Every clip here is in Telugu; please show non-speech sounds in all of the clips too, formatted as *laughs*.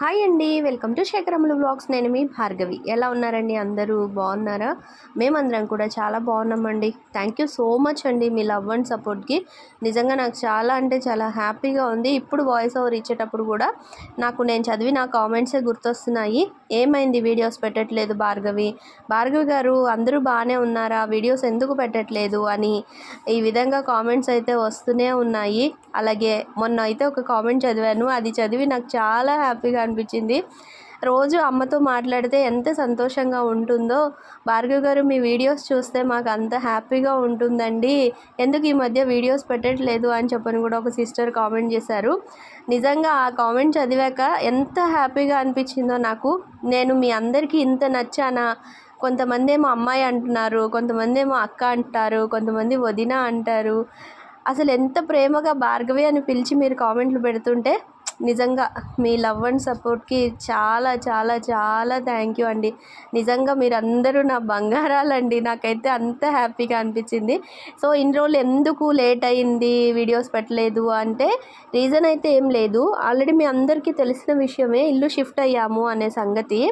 హాయ్ అండి వెల్కమ్ టు శేఖరములు బ్లాగ్స్ నేను మీ భార్గవి. ఎలా ఉన్నారండి? అందరూ బాగున్నారా? మేమందరం కూడా చాలా బాగున్నామండి. థ్యాంక్ యూ సో మచ్ అండి మీ లవ్ అండ్ సపోర్ట్కి నిజంగా నాకు చాలా అంటే చాలా హ్యాపీగా ఉంది. ఇప్పుడు వాయిస్ ఓవర్ ఇచ్చేటప్పుడు కూడా నాకు నేను చదివి నా కామెంట్సే గుర్తొస్తున్నాయి. ఏమైంది వీడియోస్ పెట్టట్లేదు భార్గవి? భార్గవి గారు అందరూ బాగానే ఉన్నారా? వీడియోస్ ఎందుకు పెట్టట్లేదు అని ఈ విధంగా కామెంట్స్ అయితే వస్తూనే ఉన్నాయి. అలాగే మొన్న అయితే ఒక కామెంట్ చదివాను. అది చదివి నాకు చాలా హ్యాపీగా అనిపించింది. రోజు అమ్మతో మాట్లాడితే ఎంత సంతోషంగా ఉంటుందో. భార్గవ్ గారు మీ వీడియోస్ చూస్తే మాకు అంత హ్యాపీగా ఉంటుందండి. ఎందుకు ఈ మధ్య వీడియోస్ పెట్టట్లేదు అని చెప్పని కూడా ఒక సిస్టర్ కామెంట్ చేశారు. నిజంగా ఆ కామెంట్ చదివాక ఎంత హ్యాపీగా అనిపించిందో నాకు. నేను మీ అందరికీ ఇంత నచ్చానా? కొంతమంది ఏమో అమ్మాయి అంటున్నారు కొంతమంది ఏమో అక్క అంటారు కొంతమంది వదిన అంటారు. అసలు ఎంత ప్రేమగా భార్గవి అని పిలిచి మీరు కామెంట్లు పెడుతుంటే నిజంగా మీ లవ్ అండ్ సపోర్ట్కి చాలా చాలా చాలా థ్యాంక్ యూ అండి. నిజంగా మీరు అందరూ నా బంగారాలండి. నాకైతే అంత హ్యాపీగా అనిపించింది. సో ఇన్ని రోజులు ఎందుకు లేట్ అయింది వీడియోస్ పెట్టలేదు అంటే రీజన్ అయితే ఏం లేదు. ఆల్రెడీ మీ అందరికీ తెలిసిన విషయమే ఇల్లు షిఫ్ట్ అయ్యాము అనే సంగతి.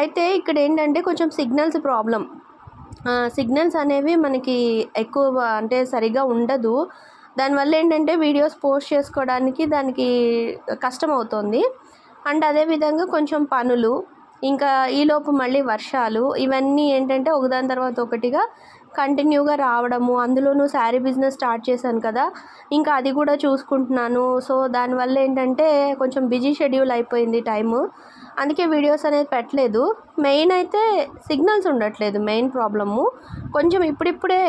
అయితే ఇక్కడ ఏంటంటే కొంచెం సిగ్నల్స్ ప్రాబ్లం సిగ్నల్స్ అనేవి మనకి ఎక్కువ అంటే సరిగా ఉండదు. దానివల్ల ఏంటంటే వీడియోస్ పోస్ట్ చేసుకోవడానికి దానికి కష్టం అవుతుంది. అండ్ అదేవిధంగా కొంచెం పనులు ఇంకా ఈలోపు మళ్ళీ వర్షాలు ఇవన్నీ ఏంటంటే ఒకదాని తర్వాత ఒకటిగా కంటిన్యూగా రావడము అందులోనూ శారీ బిజినెస్ స్టార్ట్ చేశాను కదా ఇంకా అది కూడా చూసుకుంటున్నాను. సో దానివల్ల ఏంటంటే కొంచెం బిజీ షెడ్యూల్ అయిపోయింది టైము. అందుకే వీడియోస్ అనేది పెట్టలేదు. మెయిన్ అయితే సిగ్నల్స్ ఉండట్లేదు మెయిన్ ప్రాబ్లము. కొంచెం ఇప్పుడిప్పుడే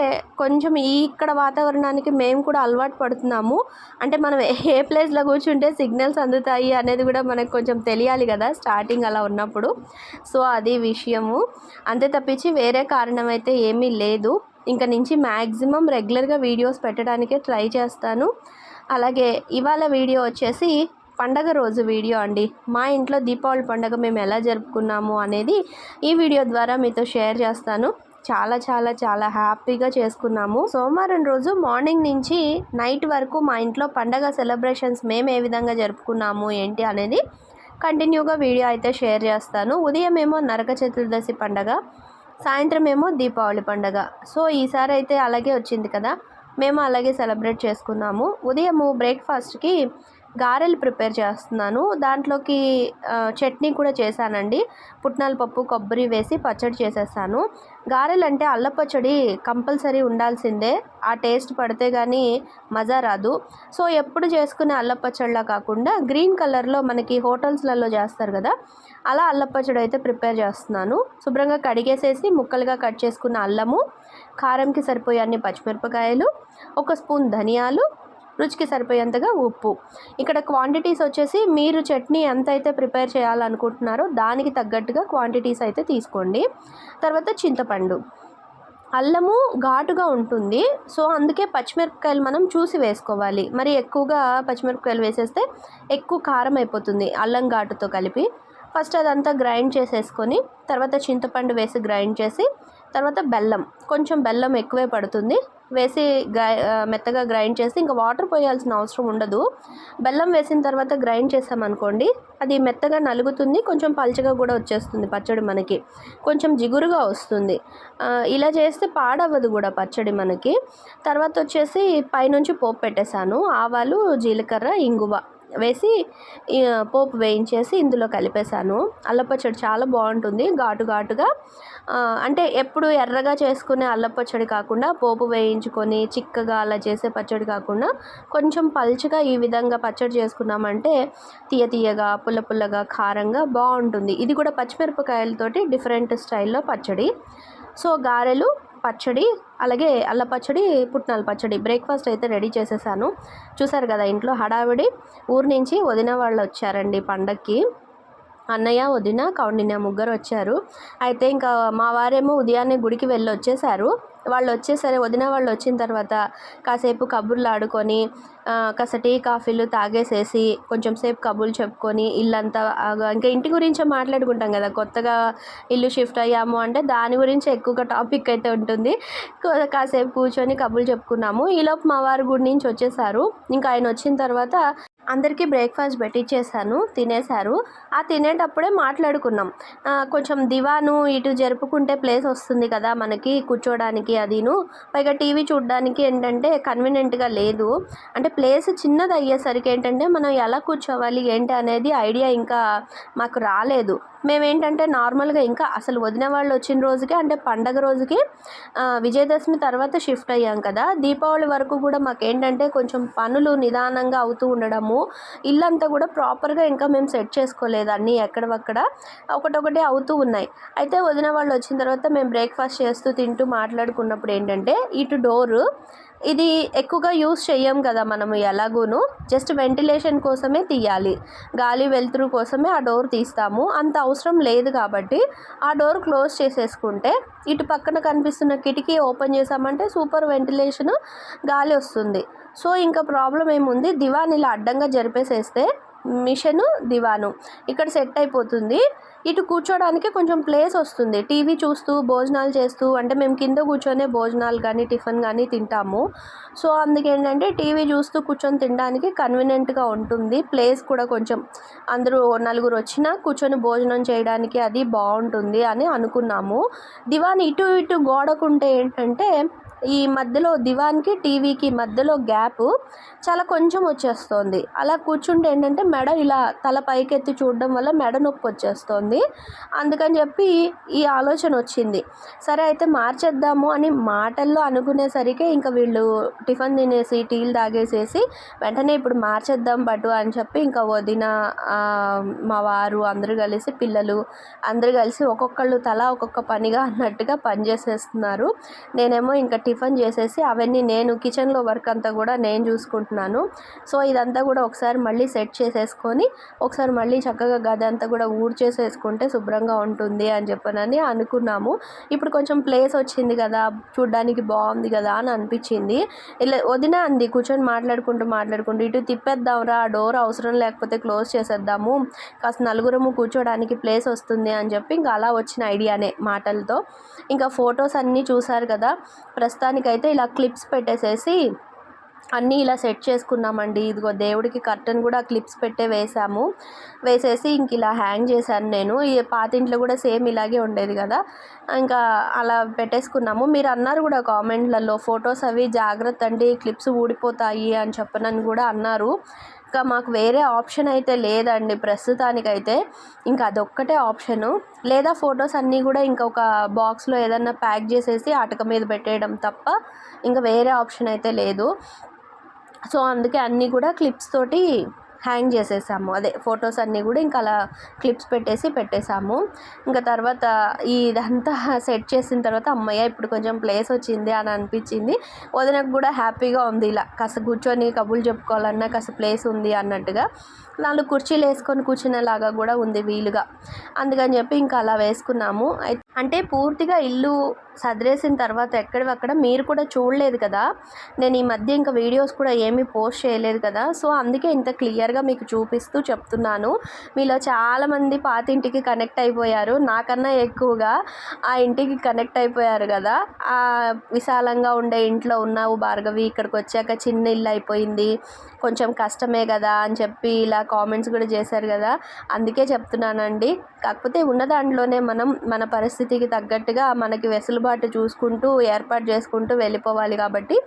కొంచెం ఈ ఇక్కడ వాతావరణానికి మేము కూడా అలవాటు పడుతున్నాము. అంటే మనం ఏ ప్లేస్లో కూర్చుంటే సిగ్నల్స్ అందుతాయి అనేది కూడా మనకు కొంచెం తెలియాలి కదా స్టార్టింగ్ అలా ఉన్నప్పుడు. సో అది విషయము. అంతే తప్పించి వేరే కారణం అయితే ఏమీ లేదు. ఇంకా నుంచి మ్యాక్సిమం రెగ్యులర్గా వీడియోస్ పెట్టడానికే ట్రై చేస్తాను. అలాగే ఇవాళ వీడియో వచ్చేసి పండగ రోజు వీడియో అండి. మా ఇంట్లో దీపావళి పండగ మేము ఎలా జరుపుకున్నాము అనేది ఈ వీడియో ద్వారా మీతో షేర్ చేస్తాను. చాలా చాలా చాలా హ్యాపీగా చేసుకున్నాము. సోమవారం రోజు మార్నింగ్ నుంచి నైట్ వరకు మా ఇంట్లో పండగ సెలబ్రేషన్స్ మేము ఏ విధంగా జరుపుకున్నాము ఏంటి అనేది కంటిన్యూగా వీడియో అయితే షేర్ చేస్తాను. ఉదయం ఏమో నరక చతుర్దశి పండగ సాయంత్రం ఏమో దీపావళి పండగ. సో ఈసారి అయితే అలాగే వచ్చింది కదా. మేము అలాగే సెలబ్రేట్ చేసుకున్నాము. ఉదయము బ్రేక్ఫాస్ట్కి గారెలు ప్రిపేర్ చేస్తున్నాను. దాంట్లోకి చట్నీ కూడా చేశానండి. పుట్నాల పప్పు కొబ్బరి వేసి పచ్చడి చేసేసాను. గారెలు అంటే అల్ల పచ్చడి కంపల్సరీ ఉండాల్సిందే. ఆ టేస్ట్ పడితే కానీ మజా రాదు. సో ఎప్పుడు చేసుకునే అల్ల పచ్చడిలా కాకుండా గ్రీన్ కలర్లో మనకి హోటల్స్లలో చేస్తారు కదా అలా అల్ల పచ్చడి అయితే ప్రిపేర్ చేస్తున్నాను. శుభ్రంగా కడిగేసేసి ముక్కలుగా కట్ చేసుకున్న అల్లము కారంకి సరిపోయే అన్ని పచ్చిమిరపకాయలు ఒక స్పూన్ ధనియాలు రుచికి సరిపోయేంతగా ఉప్పు. ఇక్కడ క్వాంటిటీస్ వచ్చేసి మీరు చట్నీ ఎంత అయితే ప్రిపేర్ చేయాలనుకుంటున్నారో దానికి తగ్గట్టుగా క్వాంటిటీస్ అయితే తీసుకోండి. తర్వాత చింతపండు. అల్లము ఘాటుగా ఉంటుంది. సో అందుకే పచ్చిమిరపకాయలు మనం చూసి వేసుకోవాలి. మరి ఎక్కువగా పచ్చిమిరపకాయలు వేసేస్తే ఎక్కువ కారం అయిపోతుంది అల్లం ఘాటుతో కలిపి. ఫస్ట్ అదంతా గ్రైండ్ చేసేసుకొని తర్వాత చింతపండు వేసి గ్రైండ్ చేసి తర్వాత బెల్లం. కొంచెం బెల్లం ఎక్కువే పడుతుంది. వేసి గ్రై మెత్తగా గ్రైండ్ చేసి ఇంకా వాటర్ పోయాల్సిన అవసరం ఉండదు. బెల్లం వేసిన తర్వాత గ్రైండ్ చేసామనుకోండి అది మెత్తగా నలుగుతుంది కొంచెం పల్చగా కూడా వచ్చేస్తుంది పచ్చడి మనకి. కొంచెం జిగురుగా వస్తుంది. ఇలా చేస్తే పాడవ్వదు కూడా పచ్చడి మనకి. తర్వాత వచ్చేసి పైనుంచి పోపు పెట్టేశాను. ఆవాలు జీలకర్ర ఇంగువ. వేసి పోపు వేయించేసి ఇందులో కలిపేశాను. అల్లపచ్చడి చాలా బాగుంటుంది. ఘాటు ఘాటుగా అంటే ఎప్పుడు ఎర్రగా చేసుకునే అల్లపచ్చడి కాకుండా పోపు వేయించుకొని చిక్కగా అలా చేసే పచ్చడి కాకుండా కొంచెం పల్చగా ఈ విధంగా పచ్చడి చేసుకున్నామంటే తీయ తీయగా పుల్ల పుల్లగా కారంగా బాగుంటుంది. ఇది కూడా పచ్చిమిరపకాయలతోటి డిఫరెంట్ స్టైల్లో పచ్చడి. సో గారెలు పచ్చడి అలాగే అల్ల పచ్చడి పుట్నాల పచ్చడి బ్రేక్ఫాస్ట్ అయితే రెడీ చేసేసాను. చూసారు కదా ఇంట్లో హడావిడి. ఊరు నుంచి వదిన వాళ్ళు వచ్చారండి పండక్కి. అన్నయ్య వదిన కౌండిన్య ముగ్గురు వచ్చారు. అయితే ఇంకా మా వారేమో ఉదయాన్నే గుడికి వెళ్ళి వచ్చేసారు వాళ్ళు వచ్చేసరి వదిన వాళ్ళు వచ్చిన తర్వాత కాసేపు కబుర్లు ఆడుకొని కాస్త టీ కాఫీలు తాగేసేసి కొంచెం సేపు కబుర్లు చెప్పుకొని ఇల్లంతా ఇంకా ఇంటి గురించే మాట్లాడుకుంటాం కదా. కొత్తగా ఇల్లు షిఫ్ట్ అయ్యాము అంటే దాని గురించి ఎక్కువగా టాపిక్ అయితే ఉంటుంది. కాసేపు కూర్చొని కబుర్లు చెప్పుకున్నాము. ఈలోపు మా వారు గుడి నుంచి వచ్చేసారు. ఇంకా ఆయన వచ్చిన తర్వాత అందరికీ బ్రేక్ఫాస్ట్ పెట్టించేశాను తినేశారు. ఆ తినేటప్పుడే మాట్లాడుకున్నాం. కొంచెం దివాను ఇటు జరుపుకుంటే ప్లేస్ వస్తుంది కదా మనకి కూర్చోడానికి అదిను. పైగా టీవీ చూడడానికి ఏంటంటే కన్వీనియంట్గా లేదు. అంటే ప్లేస్ చిన్నది అయ్యేసరికి ఏంటంటే మనం ఎలా కూర్చోవాలి ఏంటి అనేది ఐడియా ఇంకా మాకు రాలేదు. మేమేంటంటే నార్మల్గా ఇంకా అసలు వదిన వాళ్ళు వచ్చిన రోజుకి అంటే పండగ రోజుకి విజయదశమి తర్వాత షిఫ్ట్ అయ్యాం కదా. దీపావళి వరకు కూడా మాకేంటంటే కొంచెం పనులు నిదానంగా అవుతూ ఉండడము ఇల్లంతా కూడా ప్రాపర్గా ఇంకా మేము సెట్ చేసుకోలేదు అన్నీ ఎక్కడవక్కడ ఒకటొకటి అవుతూ ఉన్నాయి. అయితే వదిన వాళ్ళు వచ్చిన తర్వాత మేము బ్రేక్ఫాస్ట్ చేస్తూ తింటూ మాట్లాడుకున్నప్పుడు ఏంటంటే ఇటు డోరు ఇది ఎక్కువగా యూస్ చేయం కదా మనము ఎలాగూను. జస్ట్ వెంటిలేషన్ కోసమే తీయాలి. గాలి వెలుతురు కోసమే ఆ డోర్ తీస్తాము. అంత అవసరం లేదు కాబట్టి ఆ డోర్ క్లోజ్ చేసేసుకుంటే ఇటు పక్కన కనిపిస్తున్న కిటికీ ఓపెన్ చేసామంటే సూపర్ వెంటిలేషన్ గాలి వస్తుంది. సో ఇంకా ప్రాబ్లం ఏముంది? దివాన్ ఇలా అడ్డంగా జరిపేసేస్తే మిషను దివాను. ఇక్కడ సెట్ అయిపోతుంది. ఇటు కూర్చోడానికి కొంచెం ప్లేస్ వస్తుంది. టీవీ చూస్తూ భోజనాలు చేస్తూ అంటే మేము కింద కూర్చొనే భోజనాలు కానీ టిఫిన్ కానీ తింటాము. సో అందుకేంటంటే టీవీ చూస్తూ కూర్చొని తినడానికి కన్వీనియంట్గా ఉంటుంది. ప్లేస్ కూడా కొంచెం అందరూ నలుగురు వచ్చినా కూర్చొని భోజనం చేయడానికి అది బాగుంటుంది అని అనుకున్నాము. దివాన్ ఇటు ఇటు గోడకుంటే ఏంటంటే ఈ మధ్యలో దివాన్కి టీవీకి మధ్యలో గ్యాప్ చాలా కొంచెం వచ్చేస్తుంది. అలా కూర్చుంటే ఏంటంటే మెడ ఇలా తల పైకెత్తి చూడడం వల్ల మెడ నొప్పి వచ్చేస్తుంది. అందుకని చెప్పి ఈ ఆలోచన వచ్చింది. సరే అయితే మార్చేద్దాము అని మాటల్లో అనుకునేసరికి ఇంకా వీళ్ళు టిఫిన్ తినేసి టీలు తాగేసేసి వెంటనే ఇప్పుడు మార్చేద్దాం పట్టు అని చెప్పి ఇంకా వదిన మా వారు అందరూ కలిసి పిల్లలు అందరూ కలిసి ఒక్కొక్కళ్ళు తలా ఒక్కొక్క పనిగా అన్నట్టుగా పనిచేసేస్తున్నారు. నేనేమో ఇంకా టిఫిన్ చేసేసి అవన్నీ నేను కిచెన్లో వర్క్ అంతా కూడా నేను చూసుకుంటున్నాను. సో ఇదంతా కూడా ఒకసారి మళ్ళీ సెట్ చేసేసుకొని ఒకసారి మళ్ళీ చక్కగా గది అంతా కూడా ఊడ్చేసేసుకుంటే శుభ్రంగా ఉంటుంది అని చెప్పనని అనుకున్నాము. ఇప్పుడు కొంచెం ప్లేస్ వచ్చింది కదా చూడ్డానికి బాగుంది కదా అని అనిపించింది. ఇలా వదిన అంది కూర్చొని మాట్లాడుకుంటూ మాట్లాడుకుంటూ ఇటు తిప్పేద్దాంరా ఆ డోర్ అవసరం లేకపోతే క్లోజ్ చేసేద్దాము. కాస్త నలుగురము కూర్చోడానికి ప్లేస్ వస్తుంది అని చెప్పి ఇంకా అలా వచ్చిన ఐడియానే మాటలతో. ఇంకా ఫొటోస్ అన్నీ చూసారు కదా. ప్రస్తుతానికైతే ఇలా క్లిప్స్ పెట్టేసేసి అన్నీ ఇలా సెట్ చేసుకున్నామండి. ఇదిగో దేవుడికి కర్టన్ కూడా క్లిప్స్ పెట్టే వేసాము వేసేసి ఇంక ఇలా హ్యాంగ్ చేశాను నేను. ఈ పాతింట్లో కూడా సేమ్ ఇలాగే ఉండేది కదా. ఇంకా అలా పెట్టేసుకున్నాము. మీరు అన్నారు కూడా కామెంట్లలో ఫొటోస్ అవి జాగ్రత్త అండి క్లిప్స్ ఊడిపోతాయి అని చెప్పనని కూడా అన్నారు. ఇంకా మాకు వేరే ఆప్షన్ అయితే లేదండి. ప్రస్తుతానికైతే ఇంకా అదొక్కటే ఆప్షను. లేదా ఫొటోస్ అన్నీ కూడా ఇంకొక బాక్స్లో ఏదన్నా ప్యాక్ చేసేసి అటక మీద పెట్టేయడం తప్ప ఇంకా వేరే ఆప్షన్ అయితే లేదు. సో అందుకే అన్నీ కూడా క్లిప్స్ తోటి హ్యాంగ్ చేసేసాము. అదే ఫొటోస్ అన్నీ కూడా ఇంకా అలా క్లిప్స్ పెట్టేసి పెట్టేసాము. ఇంకా తర్వాత ఇదంతా సెట్ చేసిన తర్వాత అమ్మయ్య ఇప్పుడు కొంచెం ప్లేస్ వచ్చింది అని అనిపించింది. వదినకు కూడా హ్యాపీగా ఉంది ఇలా. కాస్త కూర్చొని కబుర్లు చెప్పుకోవాలన్నా కాస్త ప్లేస్ ఉంది అన్నట్టుగా. నాలుగు కుర్చీలు వేసుకొని కూర్చునేలాగా కూడా ఉంది వీలుగా. అందుకని చెప్పి ఇంకా అలా వేసుకున్నాము. అంటే పూర్తిగా ఇల్లు సదిరేసిన తర్వాత ఎక్కడివక్కడ మీరు కూడా చూడలేదు కదా. నేను ఈ మధ్య ఇంకా వీడియోస్ కూడా ఏమీ పోస్ట్ చేయలేదు కదా. సో అందుకే ఇంత క్లియర్గా మీకు చూపిస్తూ చెప్తున్నాను. మీలో చాలామంది పాత ఇంటికి కనెక్ట్ అయిపోయారు. నాకన్నా ఎక్కువగా ఆ ఇంటికి కనెక్ట్ అయిపోయారు కదా. ఆ విశాలంగా ఉండే ఇంట్లో ఉన్నావు భార్గవి ఇక్కడికి వచ్చాక చిన్న ఇల్లు అయిపోయింది. కొంచెం కష్టమే కదా అని చెప్పి ఇలా కామెంట్స్ కూడా చేశారు కదా. అందుకే చెప్తున్నానండి. కాకపోతే ఉన్న దాంట్లోనే మనం మన పరిస్థితికి తగ్గట్టుగా మనకి వెసులుబాటు చూసుకుంటూ ఏర్పాటు చేసుకుంటూ వెళ్ళిపోవాలి కాబట్టి.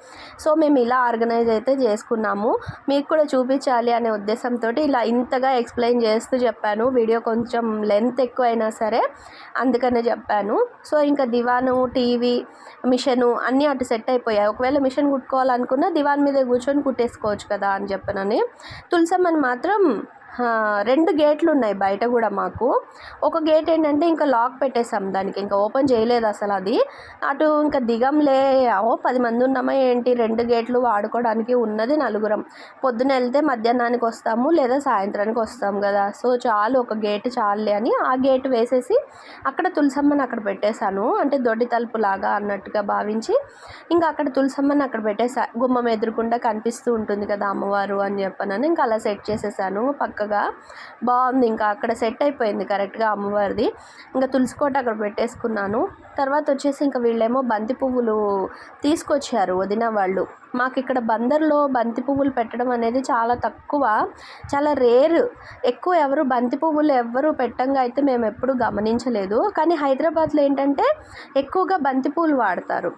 సో మేము ఇలా ఆర్గనైజ్ అయితే చేసుకున్నాము. మీకు కూడా చూపించాలి అనే ఉద్దేశంతో ఇలా ఇంతగా ఎక్స్ప్లెయిన్ చేస్తూ చెప్పాను. వీడియో కొంచెం లెంత్ ఎక్కువైనా సరే అందుకనే చెప్పాను. సో ఇంకా దివాను టీవీ మిషను అన్నీ అటు సెట్ అయిపోయాయి. ఒకవేళ మిషన్ కుట్టుకోవాలనుకున్నా దివాన్ మీద కూర్చొని కుట్టేసుకోవచ్చు కదా అని చెప్పనని. తులసమ్మని మాత్రం రెండు గేట్లు ఉన్నాయి బయట కూడా మాకు. ఒక గేట్ ఏంటంటే ఇంకా లాక్ పెట్టేసాం దానికి ఇంకా ఓపెన్ చేయలేదు అసలు అది. అటు ఇంకా దిగంలే ఓ పది మంది ఉన్నామా ఏంటి? రెండు గేట్లు వాడుకోవడానికి ఉన్నది నలుగురం. పొద్దున వెళ్తే మధ్యాహ్నానికి వస్తాము లేదా సాయంత్రానికి వస్తాం కదా. సో చాలు ఒక గేట్ చాలులే అని ఆ గేట్ వేసేసి అక్కడ తులసమ్మని అక్కడ పెట్టేశాను. అంటే దొడ్డి తలుపు లాగా అన్నట్టుగా భావించి ఇంకా అక్కడ తులసమ్మని అక్కడ పెట్టేసా. గుమ్మం ఎదురుకుండా కనిపిస్తూ ఉంటుంది కదా అమ్మవారు అని చెప్పనని ఇంకా అలా సెట్ చేసేసాను. పక్క చక్కగా బాగుంది. ఇంకా అక్కడ సెట్ అయిపోయింది కరెక్ట్గా అమ్మవారిది. ఇంకా తులసి కోట అక్కడ పెట్టేసుకున్నాను. తర్వాత వచ్చేసి ఇంకా వీళ్ళేమో బంతి పువ్వులు తీసుకొచ్చారు వదిన వాళ్ళు. మాకు ఇక్కడ బందర్లో బంతి పువ్వులు పెట్టడం అనేది చాలా తక్కువ. చాలా రేర్. ఎక్కువ ఎవరు బంతి పువ్వులు ఎవ్వరు పెట్టంగా అయితే మేము ఎప్పుడు గమనించలేదు. కానీ హైదరాబాద్లో ఏంటంటే ఎక్కువగా బంతి పువ్వులు వాడతారు.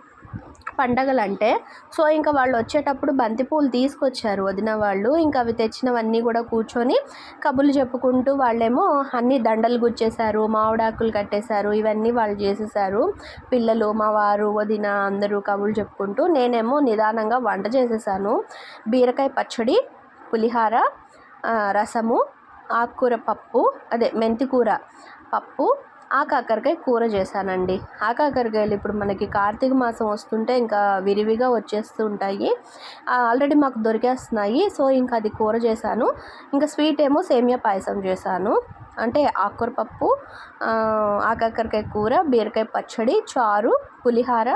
పండగలు అంటే సో ఇంకా వాళ్ళు వచ్చేటప్పుడు బంతిపూలు తీసుకొచ్చారు వదిన వాళ్ళు. ఇంకా అవి తెచ్చినవన్నీ కూడా కూర్చొని కబుర్లు చెప్పుకుంటూ వాళ్ళేమో అన్ని దండలు గుచ్చేశారు మామిడాకులు కట్టేశారు ఇవన్నీ వాళ్ళు చేసేసారు పిల్లలు మా వారు వదిన అందరూ కబుర్లు చెప్పుకుంటూ నేనేమో నిదానంగా వంట చేసేసాను. బీరకాయ పచ్చడి పులిహార రసము ఆకుకూర పప్పు అదే మెంతికూర పప్పు ఆ కాకరకాయ కూర చేశానండి. ఆ కాకరకాయలు ఇప్పుడు మనకి కార్తీక మాసం వస్తుంటే ఇంకా విరివిగా వచ్చేస్తూ ఉంటాయి. ఆల్రెడీ మాకు దొరికేస్తున్నాయి. సో ఇంకా అది కూర చేశాను. ఇంకా స్వీట్ ఏమో సేమియా పాయసం చేశాను. అంటే ఆకుకూర పప్పు ఆ, ఆకాకరకాయ కూర బీరకాయ పచ్చడి చారు పులిహార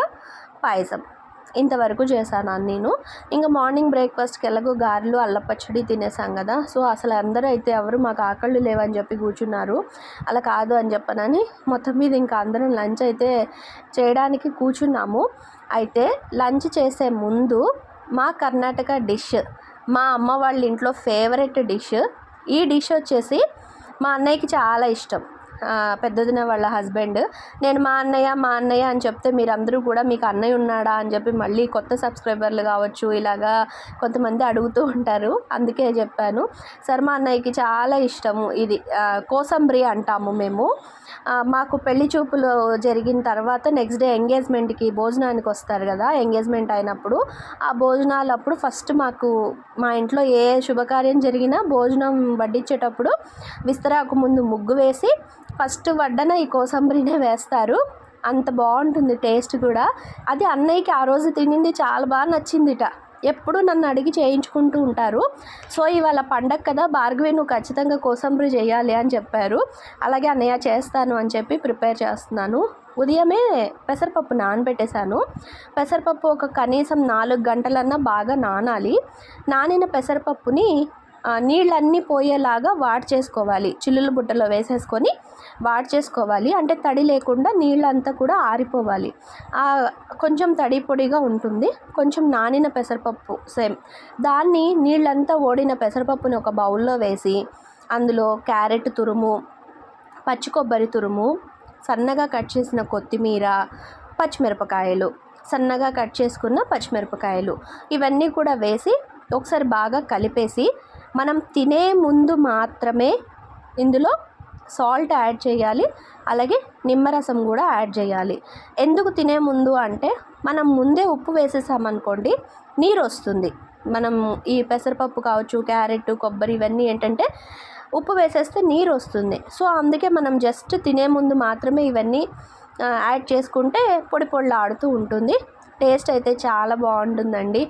పాయసం. ఇంతవరకు చేశాను నేను. ఇంకా మార్నింగ్ బ్రేక్ఫాస్ట్కి ఎలాగో గారెలు అల్ల పచ్చడి తినేసాం కదా. సో అసలు అందరూ అయితే ఎవరు మాకు ఆకళ్ళు లేవని చెప్పి కూర్చున్నారు. అలా కాదు అని చెప్పనని మొత్తం మీద ఇంకా అందరం లంచ్ అయితే చేయడానికి కూర్చున్నాము. అయితే లంచ్ చేసే ముందు మా కర్ణాటక డిష్ మా అమ్మ వాళ్ళ ఇంట్లో ఫేవరెట్ డిష్ ఈ డిష్ వచ్చేసి మా అన్నయ్యకి చాలా ఇష్టం. పెద్దదిన వాళ్ళ హస్బెండ్. నేను మా అన్నయ్య మా అన్నయ్య అని చెప్తే మీరందరూ కూడా మీకు అన్నయ్య ఉన్నాడా అని చెప్పి మళ్ళీ కొత్త సబ్స్క్రైబర్లు కావచ్చు ఇలాగా కొంతమంది అడుగుతూ ఉంటారు. అందుకే చెప్పాను. సార్ మా అన్నయ్యకి చాలా ఇష్టము ఇది. కోసంబ్రి అంటాము మేము. మాకు పెళ్ళి చూపులు జరిగిన తర్వాత నెక్స్ట్ డే ఎంగేజ్మెంట్కి భోజనానికి వస్తారు కదా ఎంగేజ్మెంట్ అయినప్పుడు. ఆ భోజనాలు అప్పుడు ఫస్ట్ మాకు మా ఇంట్లో ఏ శుభకార్యం జరిగినా భోజనం వడ్డించేటప్పుడు విస్తరాకు ముందు ముగ్గు వేసి ఫస్ట్ వడ్డన ఈ కోసంబరినే వేస్తారు. అంత బాగుంటుంది టేస్ట్ కూడా. అది అన్నయ్యకి ఆ రోజు తినింది చాలా బాగా నచ్చిందిట. ఎప్పుడు నన్ను అడిగి చేయించుకుంటూ ఉంటారు. సో ఇవాళ పండగ కదా భార్గవి నువ్వు ఖచ్చితంగా కోసంబరి చేయాలి అని చెప్పారు. అలాగే అన్నయ్య చేస్తాను అని చెప్పి ప్రిపేర్ చేస్తున్నాను. ఉదయమే పెసరపప్పు నానబెట్టేశాను. పెసరపప్పు ఒక కనీసం నాలుగు గంటలన్నా బాగా నానాలి. నానిన పెసరపప్పుని నీళ్ళన్నీ పోయేలాగా వాడ్ చేసుకోవాలి. చిల్లుల బుట్టలో వేసేసుకొని వాడ్ చేసుకోవాలి. అంటే తడి లేకుండా నీళ్ళంతా కూడా ఆరిపోవాలి. కొంచెం తడి పొడిగా ఉంటుంది. కొంచెం నానిన పెసరపప్పు సేమ్. దాన్ని నీళ్ళంతా ఓడిన పెసరపప్పుని ఒక బౌల్లో వేసి అందులో క్యారెట్ తురుము పచ్చి కొబ్బరి తురుము సన్నగా కట్ చేసిన కొత్తిమీర పచ్చిమిరపకాయలు సన్నగా కట్ చేసుకున్న పచ్చిమిరపకాయలు ఇవన్నీ కూడా వేసి ఒకసారి బాగా కలిపేసి మనం తినే ముందు మాత్రమే ఇందులో సాల్ట్ యాడ్ చేయాలి. అలాగే నిమ్మరసం కూడా యాడ్ చేయాలి. ఎందుకు తినే ముందు అంటే మనం ముందే ఉప్పు వేసేసామనుకోండి నీరు వస్తుంది. మనం ఈ పెసరపప్పు కావచ్చు క్యారెట్ కొబ్బరి ఇవన్నీ ఏంటంటే ఉప్పు వేసేస్తే నీరు వస్తుంది. సో అందుకే మనం జస్ట్ తినే ముందు మాత్రమే ఇవన్నీ యాడ్ చేసుకుంటే పొడి పొడిలాడుతూ ఉంటుంది. టేస్ట్ అయితే చాలా బాగుంటుందండి.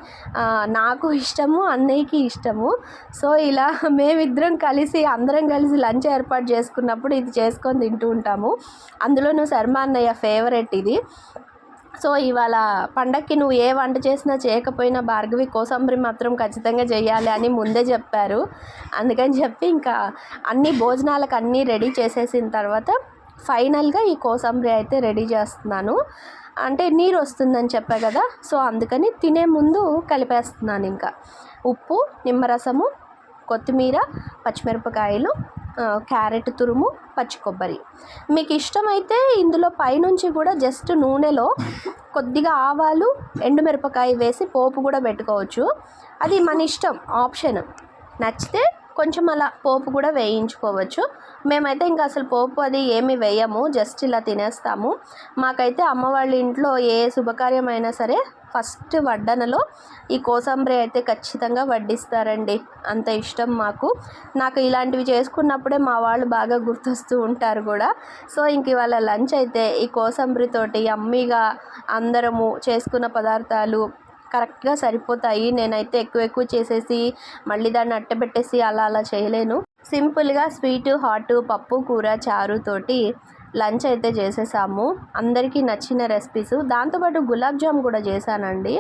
నాకు ఇష్టము అన్నయ్యకి ఇష్టము. సో ఇలా *laughs* మేమిద్దరం కలిసి అందరం కలిసి లంచ్ ఏర్పాటు చేసుకున్నప్పుడు ఇది చేసుకొని తింటూ ఉంటాము. అందులోనూ శర్మ అన్నయ్య ఫేవరెట్ ఇది. సో ఇవాళ పండక్కి నువ్వు ఏ వంట చేసినా చేయకపోయినా భార్గవి కోసంబరి మాత్రం ఖచ్చితంగా చేయాలి అని ముందే చెప్పారు. అందుకని చెప్పి ఇంకా అన్ని భోజనాలకు అన్నీ రెడీ చేసేసిన తర్వాత ఫైనల్గా ఈ కోసంబరి అయితే రెడీ చేస్తున్నాను. అంటే నీరు వస్తుందని చెప్పా కదా సో అందుకని తినే ముందు కలిపేస్తున్నాను ఇంకా. ఉప్పు నిమ్మరసము కొత్తిమీర పచ్చిమిరపకాయలు క్యారెట్ తురుము పచ్చి కొబ్బరి. మీకు ఇష్టమైతే ఇందులో పైనుంచి కూడా జస్ట్ నూనెలో కొద్దిగా ఆవాలు ఎండుమిరపకాయ వేసి పోపు కూడా పెట్టుకోవచ్చు. అది మన ఇష్టం ఆప్షన్. నచ్చితే కొంచెం అలా పోపు కూడా వేయించుకోవచ్చు. మేమైతే ఇంకా అసలు పోపు అది ఏమి వేయము జస్ట్ ఇలా తినేస్తాము. మాకైతే అమ్మ వాళ్ళ ఇంట్లో ఏ శుభకార్యమైనా సరే ఫస్ట్ వడ్డనలో ఈ కోసంబరి అయితే ఖచ్చితంగా వడ్డిస్తారండి. అంత ఇష్టం మాకు. నాకు ఇలాంటివి చేసుకున్నప్పుడే మా వాళ్ళు బాగా గుర్తొస్తూ ఉంటారు కూడా. సో ఇంక ఇవాళ లంచ్ అయితే ఈ కోసంబ్రితోటి అమ్మిగా అందరము చేసుకున్న పదార్థాలు కరెక్ట్గా సరిపోతాయి. నేనైతే ఎక్కువ ఎక్కువ చేసేసి మళ్ళీ దాన్ని అట్టబెట్టేసి అలా అలా చేయలేను. సింపుల్గా స్వీటు హాట్ పప్పు కూర చారు తోటి లంచ్ అయితే చేసేసాము. అందరికీ నచ్చిన రెసిపీస్ దాంతోపాటు గులాబ్ జామ్ కూడా చేశానండి.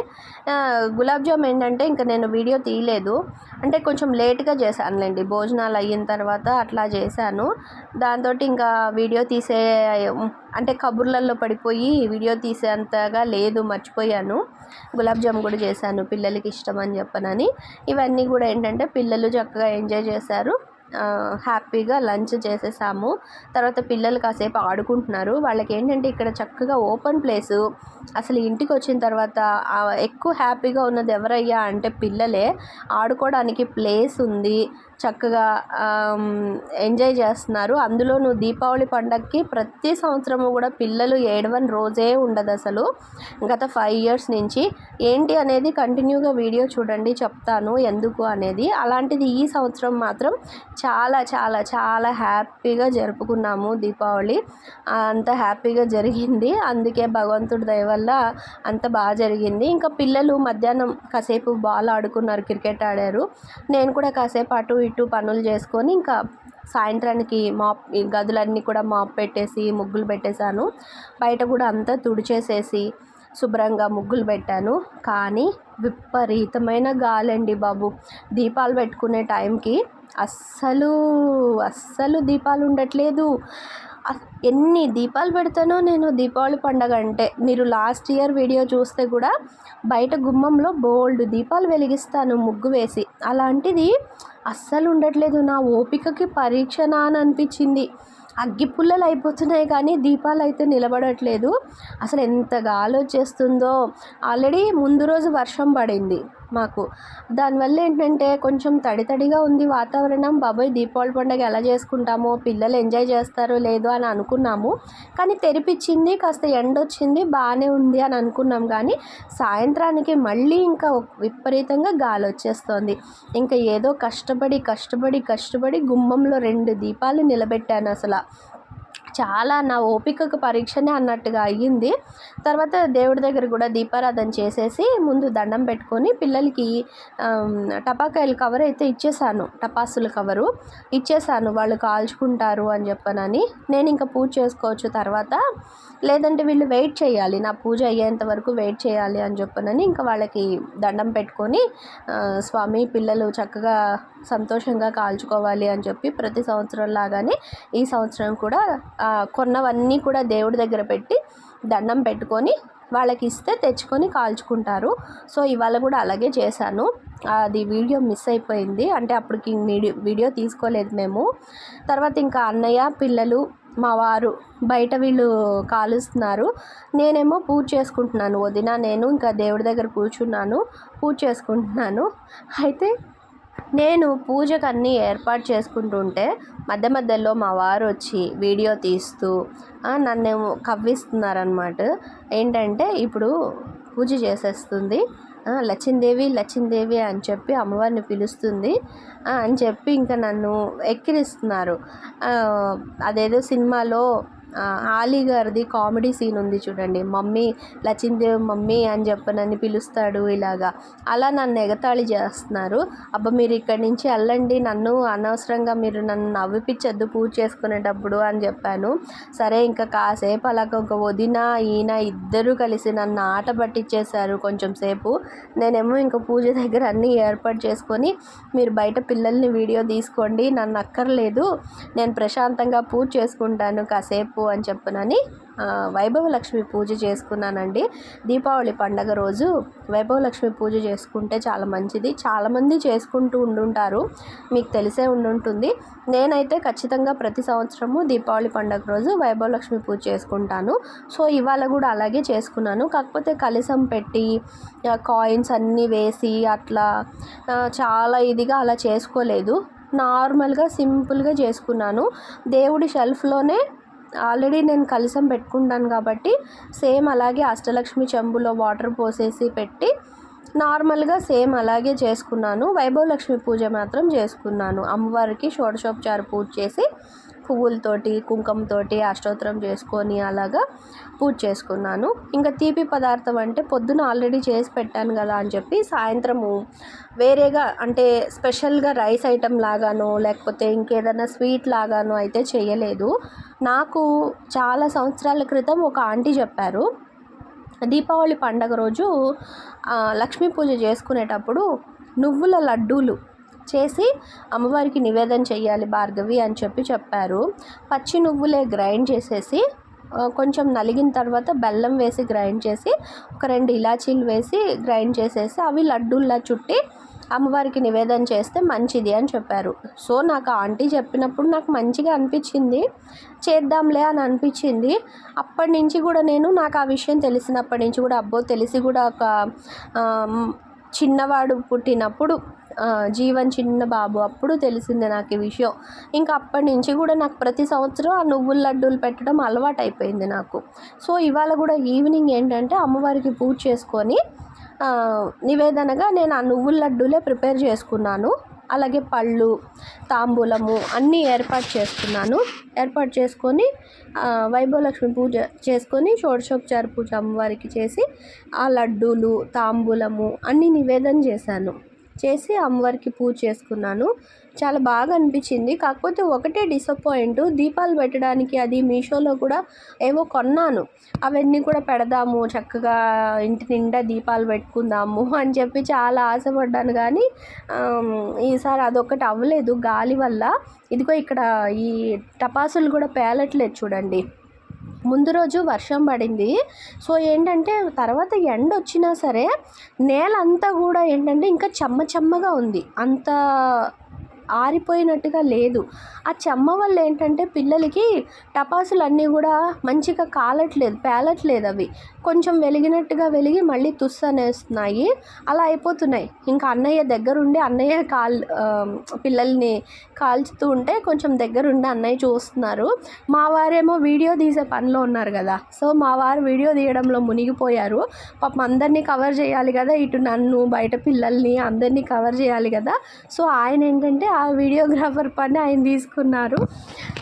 గులాబ్ జామ్ ఏంటంటే ఇంకా నేను వీడియో తీయలేదు. అంటే కొంచెం లేట్గా చేశానులేండి. భోజనాలు అయిన తర్వాత అట్లా చేశాను. దాంతో ఇంకా వీడియో తీసే అంటే కబుర్లలో పడిపోయి వీడియో తీసేంతగా లేదు మర్చిపోయాను. గులాబ్ జామ్ కూడా చేశాను. పిల్లలకి ఇష్టం అని చెప్పనని. ఇవన్నీ కూడా ఏంటంటే పిల్లలు చక్కగా ఎంజాయ్ చేశారు. హ్యాపీగా లంచ్ చేసేసాము. తర్వాత పిల్లలు కాసేపు ఆడుకుంటున్నారు. వాళ్ళకి ఏంటంటే ఇక్కడ చక్కగా ఓపెన్ ప్లేసు. అసలు ఇంటికి వచ్చిన తర్వాత ఎక్కువ హ్యాపీగా ఉన్నది ఎవరయ్యా అంటే పిల్లలే. ఆడుకోవడానికి ప్లేస్ ఉంది. చక్కగా ఎంజాయ్ చేస్తున్నారు. అందులోనూ దీపావళి పండగకి ప్రతి సంవత్సరము కూడా పిల్లలు ఏడవని రోజే ఉండదు అసలు. గత ఫైవ్ ఇయర్స్ నుంచి ఏంటి అనేది కంటిన్యూగా వీడియో చూడండి చెప్తాను ఎందుకు అనేది. అలాంటిది ఈ సంవత్సరం మాత్రం చాలా చాలా చాలా హ్యాపీగా జరుపుకున్నాము దీపావళి. అంత హ్యాపీగా జరిగింది. అందుకే భగవంతుడి దయ వల్ల అంత బాగా జరిగింది. ఇంకా పిల్లలు మధ్యాహ్నం కాసేపు బాల్ ఆడుకున్నారు క్రికెట్ ఆడారు. నేను కూడా కాసేపు అటు ఇటు పనులు చేసుకొని ఇంకా సాయంత్రానికి మాప్ గదులన్నీ కూడా మాప్ పెట్టేసి ముగ్గులు పెట్టేశాను. బయట కూడా అంతా తుడిచేసేసి శుభ్రంగా ముగ్గులు పెట్టాను. కానీ విపరీతమైన గాలండి బాబు. దీపాలు పెట్టుకునే టైంకి అస్సలు అస్సలు దీపాలు ఉండట్లేదు. ఎన్ని దీపాలు పెడతానో నేను దీపావళి పండగ అంటే. మీరు లాస్ట్ ఇయర్ వీడియో చూస్తే కూడా బయట గుమ్మంలో బోల్డ్ దీపాలు వెలిగిస్తాను ముగ్గు వేసి. అలాంటిది అస్సలు ఉండట్లేదు. నా ఓపికకి పరీక్షనా అని అనిపించింది. అగ్గిపుల్లలు అయిపోతున్నాయి కానీ దీపాలు అయితే నిలబడట్లేదు. అసలు ఎంత గాలి వచ్చేస్తుందో ఆల్రెడీ ముందు రోజు వర్షం పడింది. మాకు. దానివల్ల ఏంటంటే కొంచెం తడి తడిగా ఉంది వాతావరణం. బాబాయ్ దీపావళి పండుగ ఎలా చేసుకుంటామో పిల్లలు ఎంజాయ్ చేస్తారో లేదో అని అనుకున్నాము. కానీ తెరిపించింది కాస్త ఎండ వచ్చింది బాగానే ఉంది అని అనుకున్నాం. కానీ సాయంత్రానికి మళ్ళీ ఇంకా విపరీతంగా గాలి వచ్చేస్తోంది. ఇంకా ఏదో కష్టపడి కష్టపడి కష్టపడి గుమ్మంలో రెండు దీపాలు నిలబెట్టాను అసలు. చాలా నా ఓపికకు పరీక్షనే అన్నట్టుగా అయ్యింది. తర్వాత దేవుడి దగ్గర కూడా దీపారాధన చేసేసి ముందు దండం పెట్టుకొని పిల్లలకి టపాకాయలు కవర్ అయితే ఇచ్చేసాను. టపాసుల కవరు ఇచ్చేసాను. వాళ్ళు కాల్చుకుంటారు అని చెప్పనని. నేను ఇంకా పూజ చేసుకోవచ్చు తర్వాత. లేదంటే వీళ్ళు వెయిట్ చేయాలి. నా పూజ అయ్యేంత వరకు వెయిట్ చేయాలి అని చెప్పనని ఇంకా వాళ్ళకి దండం పెట్టుకొని స్వామి పిల్లలు చక్కగా సంతోషంగా కాల్చుకోవాలి అని చెప్పి ప్రతి సంవత్సరం లాగానే ఈ సంవత్సరం కూడా కొన్నవన్నీ కూడా దేవుడి దగ్గర పెట్టి దండం పెట్టుకొని వాళ్ళకి ఇస్తే తెచ్చుకొని కాల్చుకుంటారు. సో ఇవాళ కూడా అలాగే చేశాను. అది వీడియో మిస్ అయిపోయింది. అంటే అప్పటికి వీడియో వీడియో తీసుకోలేదు మేము. తర్వాత ఇంకా అన్నయ్య పిల్లలు మా వారు బయట వీళ్ళు కాలుస్తున్నారు. నేనేమో పూజ చేసుకుంటున్నాను. వదిన నేను ఇంకా దేవుడి దగ్గర కూర్చున్నాను. పూజ చేసుకుంటున్నాను. అయితే నేను పూజకు అన్నీ ఏర్పాటు చేసుకుంటుంటే మధ్య మధ్యలో మా వారు వచ్చి వీడియో తీస్తూ నన్ను కవ్విస్తున్నారనమాట ఏంటంటే ఇప్పుడు పూజ చేసేస్తుంది. లచ్చిందేవి లచ్చిందేవి అని చెప్పి అమ్మవారిని పిలుస్తుంది. అని చెప్పి ఇంకా నన్ను ఎక్కిరిస్తున్నారు. అదేదో సినిమాలో ఆలీ గారిది కామెడీ సీన్ ఉంది చూడండి. మమ్మీ లచిందేవ్ మమ్మీ అని చెప్పనని పిలుస్తాడు ఇలాగా. అలా నన్ను ఎగతాళి చేస్తున్నారు. అబ్బా మీరు ఇక్కడి నుంచి వెళ్ళండి. నన్ను అనవసరంగా మీరు నన్ను నవ్విపించద్దు పూజ చేసుకునేటప్పుడు అని చెప్పాను. సరే ఇంకా కాసేపు అలాగ ఒక వదిన ఈయన ఇద్దరు కలిసి నన్ను ఆట పట్టించేశారు కొంచెం సేపు. నేనేమో ఇంకా పూజ దగ్గర అన్నీ ఏర్పాటు చేసుకొని మీరు బయట పిల్లల్ని వీడియో తీసుకోండి నన్ను అక్కర్లేదు. నేను ప్రశాంతంగా పూజ చేసుకుంటాను. కాసేపు అని చెప్పనని వైభవలక్ష్మి పూజ చేసుకున్నానండి. దీపావళి పండగ రోజు వైభవలక్ష్మి పూజ చేసుకుంటే చాలా మంచిది. చాలామంది చేసుకుంటూ ఉండుంటారు. మీకు తెలిసే ఉండుంటుంది. నేనైతే ఖచ్చితంగా ప్రతి సంవత్సరము దీపావళి పండగ రోజు వైభవలక్ష్మి పూజ చేసుకుంటాను. సో ఇవాళ కూడా అలాగే చేసుకున్నాను. కాకపోతే కలిసం పెట్టి కాయిన్స్ అన్నీ వేసి అట్లా చాలా ఇదిగా అలా చేసుకోలేదు. నార్మల్గా సింపుల్గా చేసుకున్నాను. దేవుడి షెల్ఫ్లోనే ఆల్రెడీ నేను కలిసం పెట్టుకుంటాను కాబట్టి సేమ్ అలాగే అష్టలక్ష్మి చెంబులో వాటర్ పోసేసి పెట్టి నార్మల్గా సేమ్ అలాగే చేసుకున్నాను. వైభవలక్ష్మి పూజ మాత్రం చేసుకున్నాను. అమ్మవారికి షోడశోపచార పూజ చేసి పువ్వులతోటి కుంకుమతోటి అష్టోత్తరం చేసుకొని అలాగా పూజ చేసుకున్నాను. ఇంకా తీపి పదార్థం అంటే పొద్దున ఆల్రెడీ చేసి పెట్టాను కదా అని చెప్పి సాయంత్రము వేరేగా అంటే స్పెషల్గా రైస్ ఐటెం లాగానో లేకపోతే ఇంకేదైనా స్వీట్ లాగానో అయితే చేయలేదు. నాకు చాలా సంవత్సరాల క్రితం ఒక ఆంటీ చెప్పారు దీపావళి పండగ రోజు లక్ష్మీ పూజ చేసుకునేటప్పుడు నువ్వుల లడ్డూలు చేసి అమ్మవారికి నివేదన చేయాలి భార్గవి అని చెప్పి చెప్పారు. పచ్చి నువ్వులే గ్రైండ్ చేసేసి కొంచెం నలిగిన తర్వాత బెల్లం వేసి గ్రైండ్ చేసి ఒక రెండు ఇలాచీలు వేసి గ్రైండ్ చేసేసి అవి లడ్డూల్లా చుట్టి అమ్మవారికి నివేదన చేస్తే మంచిది అని చెప్పారు. సో నాకు ఆంటీ చెప్పినప్పుడు నాకు మంచిగా అనిపించింది. చేద్దాంలే అని అనిపించింది. అప్పటి నుంచి కూడా నేను నాకు ఆ విషయం తెలిసినప్పటి నుంచి కూడా అబ్బో తెలిసి కూడా ఒక చిన్నవాడు పుట్టినప్పుడు జీవన్ చిన్న బాబు అప్పుడు తెలిసింది నాకు ఈ విషయం. ఇంకా అప్పటి నుంచి కూడా నాకు ప్రతి సంవత్సరం ఆ నువ్వుల లడ్డూలు పెట్టడం అలవాటు అయిపోయింది నాకు. సో ఇవాళ కూడా ఈవినింగ్ ఏంటంటే అమ్మవారికి పూజ చేసుకొని నివేదనగా నేను ఆ నువ్వుల లడ్డూలే ప్రిపేర్ చేసుకున్నాను. అలాగే పళ్ళు తాంబూలము అన్నీ ఏర్పాటు చేసుకున్నాను. ఏర్పాటు చేసుకొని వైభవలక్ష్మి పూజ చేసుకొని షోడశోపచార పూజ అమ్మవారికి చేసి ఆ లడ్డూలు తాంబూలము అన్నీ నివేదన చేశాను. చేసి అమ్మవారికి పూజ చేసుకున్నాను. చాలా బాగా అనిపించింది. కాకపోతే ఒకటే డిసప్పాయింట్ దీపాలు పెట్టడానికి అది మీషోలో కూడా ఏవో కొన్నాను. అవన్నీ కూడా పెడదాము చక్కగా ఇంటి నిండా దీపాలు పెట్టుకుందాము అని చెప్పి చాలా ఆశపడ్డాను కానీ ఈసారి అదొకటి అవ్వలేదు గాలి వల్ల. ఇదిగో ఇక్కడ ఈ టపాసులు కూడా పేలట్లేదు చూడండి. ముందు రోజు వర్షం పడింది. సో ఏంటంటే తర్వాత ఎండ వచ్చినా సరే నేల అంతా కూడా ఏంటంటే ఇంకా చెమ్మ చెమ్మగా ఉంది. అంత ఆరిపోయినట్టుగా లేదు. ఆ చెమ్మ వల్ల ఏంటంటే పిల్లలకి టపాసులు అన్నీ కూడా మంచిగా కాలట్లేదు పేలట్లేదు అవి. కొంచెం వెలిగినట్టుగా వెలిగి మళ్ళీ తుస్ అనేస్తున్నాయి. అలా అయిపోతున్నాయి. ఇంకా అన్నయ్య దగ్గరుండి అన్నయ్య కాల్ పిల్లల్ని కాల్చుతూ ఉంటే కొంచెం దగ్గరుండి అన్నయ్య చూస్తున్నారు. మా వారేమో వీడియో తీసే పనిలో ఉన్నారు కదా. సో మా వారు వీడియో తీయడంలో మునిగిపోయారు. పాపం అందరినీ కవర్ చేయాలి కదా. ఇటు నన్ను బయట పిల్లల్ని అందరినీ కవర్ చేయాలి కదా. సో ఆయన ఏంటంటే ఆ వీడియోగ్రాఫర్ పని ఆయన తీసుకున్నారు.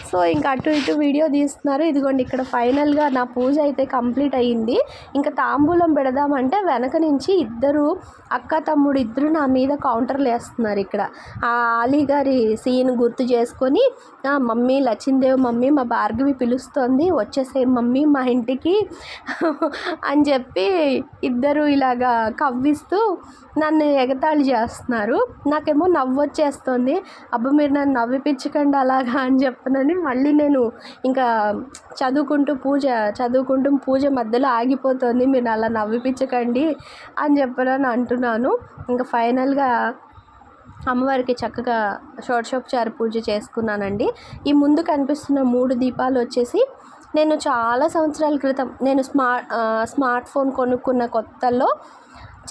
సో ఇంకా అటు ఇటు వీడియో తీస్తున్నారు. ఇదిగోండి ఇక్కడ ఫైనల్గా నా పూజ అయితే కంప్లీట్ అయ్యింది. ఇంకా తాంబూలం పెడదామంటే వెనక నుంచి ఇద్దరు అక్క తమ్ముడు ఇద్దరు నా మీద కౌంటర్లు వేస్తున్నారు ఇక్కడ. ఆ అలీ గారి సీన్ గుర్తు చేసుకొని మమ్మీ లచ్చిందేవ్ మమ్మీ మా భార్గవి పిలుస్తోంది వచ్చేసే మమ్మీ మా ఇంటికి *laughs* అని చెప్పి ఇద్దరు ఇలాగా కవ్విస్తూ నన్ను ఎగతాళి చేస్తున్నారు. నాకేమో నవ్వు వచ్చేస్తుంది అబ్బా మీరు నన్ను నవ్విపించకండి అలాగా అని చెప్పనని మళ్ళీ నేను ఇంకా చదువుకుంటూ పూజ చదువుకుంటూ పూజ మధ్యలో ఆగిపోతుంది. మీరు అలా నవ్విపించకండి అని చెప్పనని అంటున్నాను. ఇంకా ఫైనల్గా అమ్మవారికి చక్కగా షోడశోపచార పూజ చేసుకున్నానండి. ఈ ముందు కనిపిస్తున్న మూడు దీపాలు వచ్చేసి నేను చాలా సంవత్సరాల క్రితం నేను స్మార్ట్ స్మార్ట్ ఫోన్ కొనుక్కున్న కొత్తలో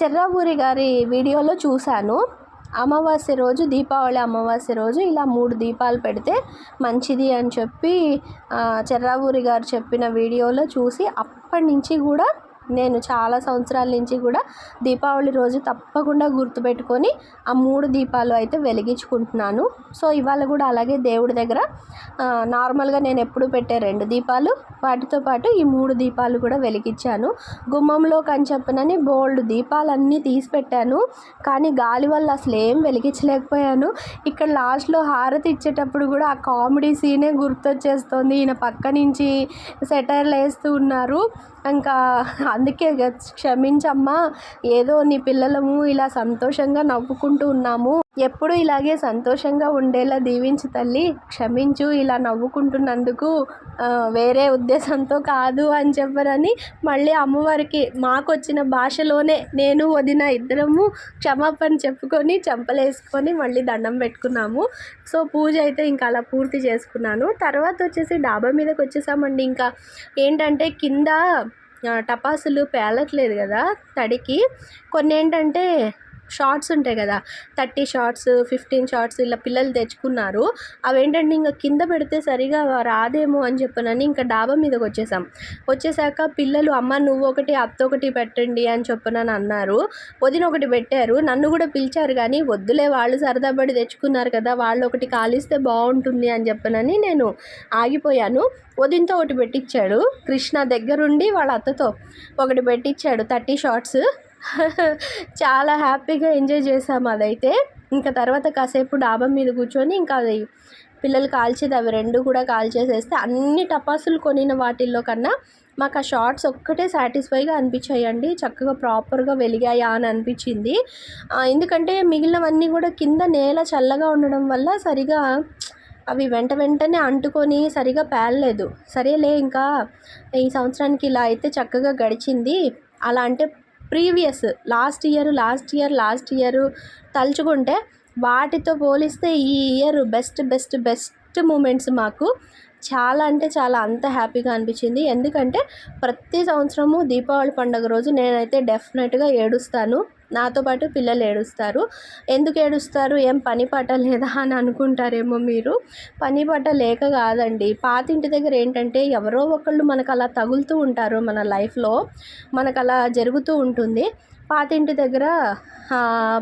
చెర్రాపూరి గారి వీడియోలో చూశాను. అమావాస్య రోజు దీపావళి అమావాస్య రోజు ఇలా మూడు దీపాలు పెడితే మంచిది అని చెప్పి చెర్రావూరి గారు చెప్పిన వీడియోలో చూసి అప్పటి నుంచి కూడా నేను చాలా సంవత్సరాల నుంచి కూడా దీపావళి రోజు తప్పకుండా గుర్తుపెట్టుకొని ఆ మూడు దీపాలు అయితే వెలిగించుకుంటున్నాను. సో ఇవాళ కూడా అలాగే దేవుడి దగ్గర నార్మల్గా నేను ఎప్పుడు పెట్టే రెండు దీపాలు వాటితో పాటు ఈ మూడు దీపాలు కూడా వెలిగించాను. గుమ్మంలో కని చెప్పనని బోల్డ్ దీపాలన్నీ తీసి పెట్టాను. కానీ గాలి వల్ల అసలు ఏం వెలిగించలేకపోయాను. ఇక్కడ లాస్ట్లో హారతి ఇచ్చేటప్పుడు కూడా ఆ కామెడీ సీనే గుర్తొచ్చేస్తుంది. ఈయన పక్క నుంచి సెటైర్లు వేస్తూ ఉన్నారు. ఇంకా అందుకే క్షమించమ్మా. ఏదో నీ పిల్లలము ఇలా సంతోషంగా నవ్వుకుంటూ ఉన్నాము. ఎప్పుడు ఇలాగే సంతోషంగా ఉండేలా దీవించు తల్లి. క్షమించు ఇలా నవ్వుకుంటున్నందుకు వేరే ఉద్దేశంతో కాదు అని చెప్పరని మళ్ళీ అమ్మవారికి మాకు వచ్చిన భాషలోనే నేను వదిన ఇద్దరము క్షమాపణ చెప్పుకొని చెంపలేసుకొని మళ్ళీ దండం పెట్టుకున్నాము. సో పూజ అయితే ఇంకా అలా పూర్తి చేసుకున్నాను. తర్వాత వచ్చేసి డాబా మీదకి వచ్చేసామండి. ఇంకా ఏంటంటే కింద టపాసులు పేలట్లేదు కదా తడికి. కొన్ని ఏంటంటే షార్ట్స్ ఉంటాయి కదా థర్టీ షార్ట్స్ ఫిఫ్టీన్ షార్ట్స్ ఇలా పిల్లలు తెచ్చుకున్నారు. అవేంటంటే ఇంకా కింద పెడితే సరిగా రాదేమో అని చెప్పనని ఇంకా డాబా మీదకి వచ్చేసాం. వచ్చేసాక పిల్లలు అమ్మ నువ్వు ఒకటి అత్త ఒకటి పెట్టండి అని చెప్పనని అన్నారు. వదిన ఒకటి పెట్టారు. నన్ను కూడా పిలిచారు కానీ వద్దులే వాళ్ళు సరదా పడి తెచ్చుకున్నారు కదా వాళ్ళు ఒకటి కాలిస్తే బాగుంటుంది అని చెప్పనని నేను ఆగిపోయాను. వదినతో ఒకటి పెట్టించాడు కృష్ణ దగ్గరుండి వాళ్ళ అత్తతో ఒకటి పెట్టించాడు థర్టీ షార్ట్స్. చాలా హ్యాపీగా ఎంజాయ్ చేసాము అదైతే. ఇంకా తర్వాత కాసేపు డాబా మీద కూర్చొని ఇంకా అది పిల్లలు కాల్చేది అవి రెండు కూడా కాల్చేసేస్తే అన్ని టపాసులు కొనిన వాటిల్లో కన్నా మాకు ఆ షార్ట్స్ ఒక్కటే సాటిస్ఫైగా అనిపించాయండి. చక్కగా ప్రాపర్గా వెలిగాయా అని అనిపించింది. ఎందుకంటే మిగిలినవన్నీ కూడా కింద నేల చల్లగా ఉండడం వల్ల సరిగా అవి వెంట వెంటనే అంటుకొని సరిగా పేలలేదు. సరేలే ఇంకా ఈ సంవత్సరానికి ఇలా అయితే చక్కగా గడిచింది. అలా అంటే previous last year last year last year తలుచుకుంటే వాటితో పోలిస్తే ఈ year best best best moments మాకు చాలా అంటే చాలా అంత హ్యాపీగా అనిపించింది. ఎందుకంటే ప్రతి సంవత్సరము దీపావళి పండుగ రోజు నేనైతే డెఫినెట్గా ఏడుస్తాను. నాతో పాటు పిల్లలు ఏడుస్తారు. ఎందుకు ఏడుస్తారు? ఏం పని పాట లేదా అని అనుకుంటారేమో మీరు. పని పాట లేక కాదండి. పాతింటి దగ్గర ఏంటంటే ఎవరో ఒకళ్ళు మనకు అలా తగులుతూ ఉంటారు మన లైఫ్లో. మనకు అలా జరుగుతూ ఉంటుంది. పాతింటి దగ్గర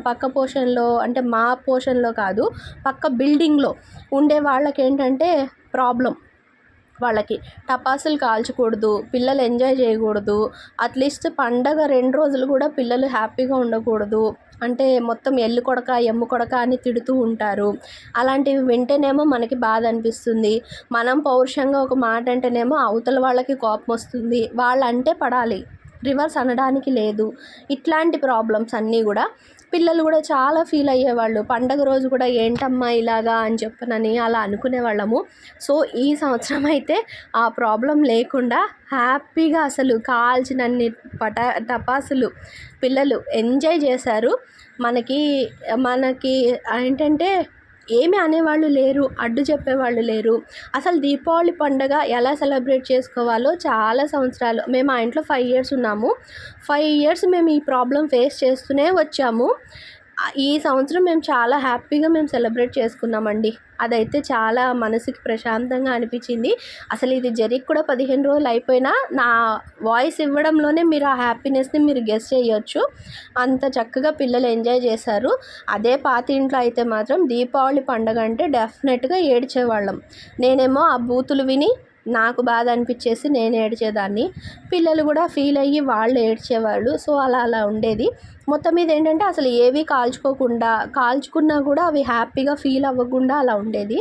పక్క పోర్షన్లో అంటే మా పోర్షన్లో కాదు పక్క బిల్డింగ్లో ఉండే వాళ్ళకి ఏంటంటే ప్రాబ్లం. వాళ్ళకి. టపాసులు కాల్చకూడదు పిల్లలు ఎంజాయ్ చేయకూడదు. అట్లీస్ట్ పండగ రెండు రోజులు కూడా పిల్లలు హ్యాపీగా ఉండకూడదు. అంటే మొత్తం ఎల్లు కొడక ఎమ్ము కొడక అని తిడుతూ ఉంటారు. అలాంటివి వింటేనేమో మనకి బాధ అనిపిస్తుంది. మనం పౌరుషంగా ఒక మాట అంటేనేమో అవతల వాళ్ళకి కోపం వస్తుంది. వాళ్ళంటే పడాలి. రివర్స్ అనడానికి లేదు. ఇట్లాంటి ప్రాబ్లమ్స్ అన్నీ కూడా పిల్లలు కూడా చాలా ఫీల్ అయ్యేవాళ్ళు. పండగ రోజు కూడా ఏంటమ్మా ఇలాగా? అని చెప్పనని అలా అనుకునేవాళ్ళము. సో ఈ సంవత్సరం అయితే ఆ ప్రాబ్లం లేకుండా హ్యాపీగా అసలు కాల్చినన్ని పట టపాసులు పిల్లలు ఎంజాయ్ చేశారు. మనకి మనకి ఏంటంటే ఏమి అనేవాళ్ళు లేరు అడ్డు చెప్పేవాళ్ళు లేరు. అసలు దీపావళి పండగ ఎలా సెలబ్రేట్ చేసుకోవాలో చాలా సంవత్సరాలు. మేము ఆ ఇంట్లో ఫైవ్ ఇయర్స్ ఉన్నాము. ఫైవ్ ఇయర్స్ మేము ఈ ప్రాబ్లం ఫేస్ చేస్తూనే వచ్చాము. ఈ సంవత్సరం మేము చాలా హ్యాపీగా మేము సెలబ్రేట్ చేసుకున్నామండి. అదైతే చాలా మనసుకి ప్రశాంతంగా అనిపించింది. అసలు ఇది జరిగి కూడా పదిహేను రోజులు అయిపోయినా నా వాయిస్ ఇవ్వడంలోనే మీరు ఆ హ్యాపీనెస్ని మీరు గెస్ చేయొచ్చు. అంత చక్కగా పిల్లలు ఎంజాయ్ చేశారు. అదే పాత ఇంట్లో అయితే మాత్రం దీపావళి పండగ అంటే డెఫినెట్గా ఏడ్చేవాళ్ళం. నేనేమో ఆ బూతులు విని నాకు బాధ అనిపించేసి నేను ఏడ్చేదాన్ని. పిల్లలు కూడా ఫీల్ అయ్యి వాళ్ళు ఏడ్చేవాళ్ళు. సో అలా అలా ఉండేది. మొత్తం మీద ఏంటంటే అసలు ఏవి కాల్చుకోకుండా కాల్చుకున్నా కూడా అవి హ్యాపీగా ఫీల్ అవ్వకుండా అలా ఉండేది.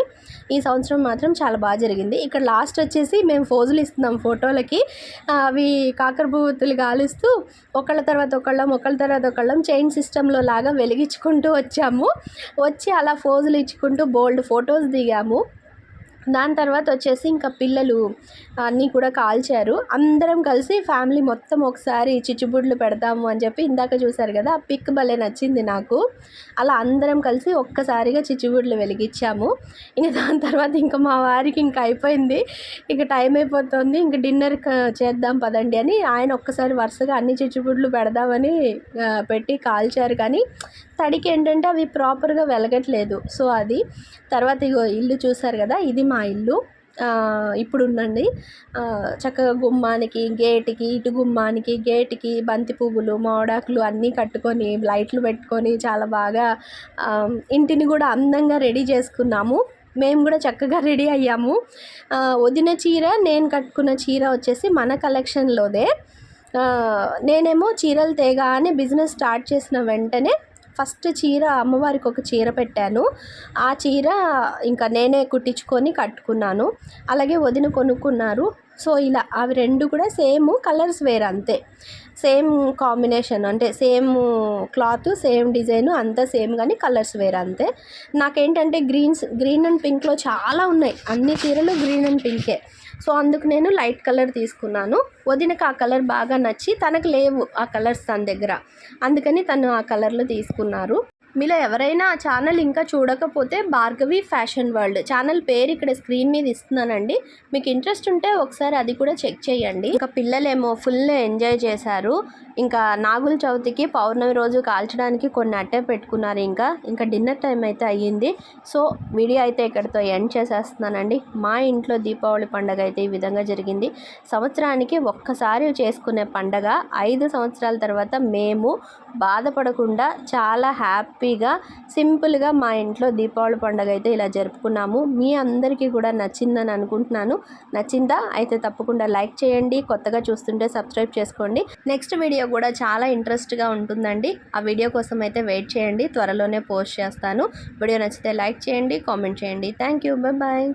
ఈ సంవత్సరం మాత్రం చాలా బాగా జరిగింది. ఇక్కడ లాస్ట్ వచ్చేసి మేము ఫోజులు ఇస్తున్నాం ఫోటోలకి. అవి కాకరపువ్వుతులు కాలుస్తూ ఒకళ్ళ తర్వాత ఒకళ్ళం ఒకళ్ళ తర్వాత ఒకళ్ళం చైన్ సిస్టంలో లాగా వెలిగించుకుంటూ వచ్చాము. వచ్చి అలా ఫోజులు ఇచ్చుకుంటూ బోల్డ్ ఫొటోస్ దిగాము. దాని తర్వాత వచ్చేసి ఇంకా పిల్లలు అన్నీ కూడా కాల్చారు. అందరం కలిసి ఫ్యామిలీ మొత్తం ఒకసారి చిచ్చుబుడ్లు పెడతాము అని చెప్పి ఇందాక చూశారు కదా ఆ పిక్ భలే నచ్చింది నాకు. అలా అందరం కలిసి ఒక్కసారిగా చిచ్చుబుడ్లు వెలిగించాము. ఇంకా దాని తర్వాత ఇంకా మా వారికి ఇంకా అయిపోయింది. ఇంకా టైం అయిపోతుంది ఇంక డిన్నర్ చేద్దాం పదండి అని ఆయన ఒక్కసారి వరుసగా అన్ని చిచ్చుబుడ్లు పెడదామని పెట్టి కాల్చారు. కానీ తడికి ఏంటంటే అవి ప్రాపర్గా వెలగట్లేదు. సో అది తర్వాత ఇగో ఇల్లు చూసారు కదా ఇది మా ఇల్లు. ఇప్పుడు ఉందండి చక్కగా గుమ్మానికి గేటుకి ఇటు గుమ్మానికి గేటుకి బంతి పువ్వులు మోడాకులు అన్నీ కట్టుకొని లైట్లు పెట్టుకొని చాలా బాగా ఇంటిని కూడా అందంగా రెడీ చేసుకున్నాము. మేము కూడా చక్కగా రెడీ అయ్యాము. వదిన చీర నేను కట్టుకున్న చీర వచ్చేసి మన కలెక్షన్లోదే. నేనేమో చీరలు తేగానే బిజినెస్ స్టార్ట్ చేసిన వెంటనే ఫస్ట్ చీర అమ్మవారికి ఒక చీర పెట్టాను. ఆ చీర ఇంకా నేనే కుట్టించుకొని కట్టుకున్నాను. అలాగే వదిన కొనుక్కున్నారు. సో ఇలా అవి రెండు కూడా సేమ్ కలర్స్ వేరు అంతే. సేమ్ కాంబినేషన్ అంటే సేమ్ క్లాత్ సేమ్ డిజైన్ అంతా సేమ్ కానీ కలర్స్ వేరు అంతే. నాకేంటంటే గ్రీన్స్ గ్రీన్ అండ్ పింక్లో చాలా ఉన్నాయి. అన్ని చీరలు గ్రీన్ అండ్ పింకే. సో అందుకు నేను లైట్ కలర్ తీసుకున్నాను. వదినకు ఆ కలర్ బాగా నచ్చి తనకు లేవు ఆ కలర్స్ తన దగ్గర. అందుకని తను ఆ కలర్లో తీసుకున్నారు. మీలో ఎవరైనా ఆ ఛానల్ ఇంకా చూడకపోతే భార్గవి ఫ్యాషన్ వరల్డ్. ఛానల్ పేరు ఇక్కడ స్క్రీన్ మీద ఇస్తున్నానండి. మీకు ఇంట్రెస్ట్ ఉంటే ఒకసారి అది కూడా చెక్ చేయండి. ఇంకా పిల్లలేమో ఫుల్ ఎంజాయ్ చేశారు. ఇంకా నాగుల చవితికి పౌర్ణమి రోజు కాల్చడానికి కొన్ని అట్టే పెట్టుకున్నారు ఇంకా. ఇంకా డిన్నర్ టైం అయితే అయ్యింది. సో వీడియో అయితే ఇక్కడితో ఎండ్ చేసేస్తున్నానండి. మా ఇంట్లో దీపావళి పండగ అయితే ఈ విధంగా జరిగింది. సంవత్సరానికి ఒక్కసారి చేసుకునే పండగ. ఐదు సంవత్సరాల తర్వాత మేము బాధపడకుండా చాలా హ్యాపీగా సింపుల్గా మా ఇంట్లో దీపావళి పండుగ అయితే ఇలా జరుపుకున్నాము. మీ అందరికీ కూడా నచ్చిందని అనుకుంటున్నాను. నచ్చిందా? అయితే తప్పకుండా లైక్ చేయండి. కొత్తగా చూస్తుంటే సబ్స్క్రైబ్ చేసుకోండి. నెక్స్ట్ వీడియో కూడా చాలా ఇంట్రెస్ట్గా ఉంటుందండి. ఆ వీడియో కోసం అయితే వెయిట్ చేయండి. త్వరలోనే పోస్ట్ చేస్తాను. వీడియో నచ్చితే లైక్ చేయండి కామెంట్ చేయండి. Thank you bye